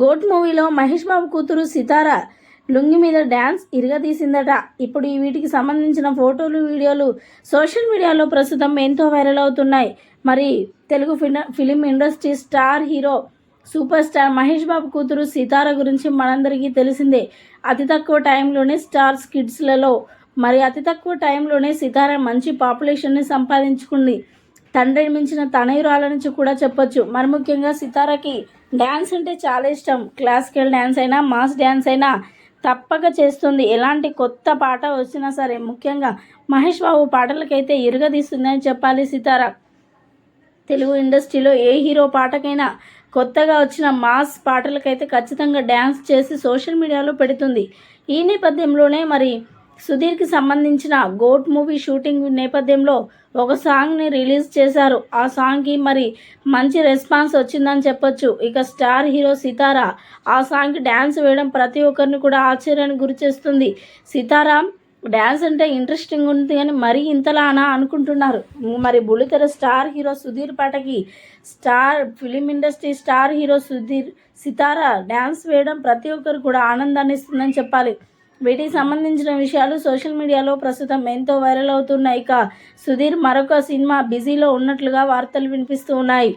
Goat మూవీలో మహేష్ బాబు కూతురు సితార లుంగి మీద డ్యాన్స్ ఇరగదీసిందట. ఇప్పుడు ఈ వీటికి సంబంధించిన ఫోటోలు వీడియోలు సోషల్ మీడియాలో ప్రస్తుతం ఎంతో వైరల్ అవుతున్నాయి. మరి Telugu film industry star hero super star Mahesh Babu కూతురు సితార గురించి మనందరికీ తెలిసిందే. అతి తక్కువ టైంలోనే స్టార్స్ కిడ్స్లలో మరి అతి తక్కువ టైంలోనే సితార మంచి పాపులేషన్ని సంపాదించుకుంది. తండ్రిని మించిన తనయురాల నుంచి కూడా చెప్పొచ్చు. మరి ముఖ్యంగా సితారకి డ్యాన్స్ అంటే చాలా ఇష్టం. క్లాసికల్ డ్యాన్స్ అయినా మాస్ డ్యాన్స్ అయినా తప్పక చేస్తుంది. ఎలాంటి కొత్త పాట వచ్చినా సరే ముఖ్యంగా మహేష్ బాబు పాటలకైతే ఇరగదీస్తుందని చెప్పాలి సితార. తెలుగు ఇండస్ట్రీలో ఏ హీరో పాటకైనా కొత్తగా వచ్చిన మాస్ పాటలకైతే ఖచ్చితంగా డ్యాన్స్ చేసి సోషల్ మీడియాలో పెడుతుంది. ఈ నేపథ్యంలోనే మరి సుధీర్కి సంబంధించిన గోట్ మూవీ షూటింగ్ నేపథ్యంలో ఒక సాంగ్ని రిలీజ్ చేశారు. ఆ సాంగ్కి మరి మంచి రెస్పాన్స్ వచ్చిందని చెప్పొచ్చు. ఇక స్టార్ హీరో సితారా ఆ సాంగ్కి డ్యాన్స్ వేయడం ప్రతి ఒక్కరిని కూడా ఆశ్చర్యానికి గురి చేస్తుంది. సితారా డ్యాన్స్ అంటే ఇంట్రెస్టింగ్ ఉంది కానీ మరీ ఇంతలానా అనుకుంటున్నారు. మరి బుల్లితెర స్టార్ హీరో సుధీర్ పాటకి star film industry star hero Sudheer Sitara dance వేయడం ప్రతి ఒక్కరు కూడా ఆనందాన్ని ఇస్తుందని చెప్పాలి. వీటికి సంబంధించిన విషయాలు సోషల్ మీడియాలో ప్రస్తుతం ఎంతో వైరల్ అవుతున్నాయి. ఇక సుధీర్ మరొక సినిమా బిజీలో ఉన్నట్లుగా వార్తలు వినిపిస్తూ ఉన్నాయి.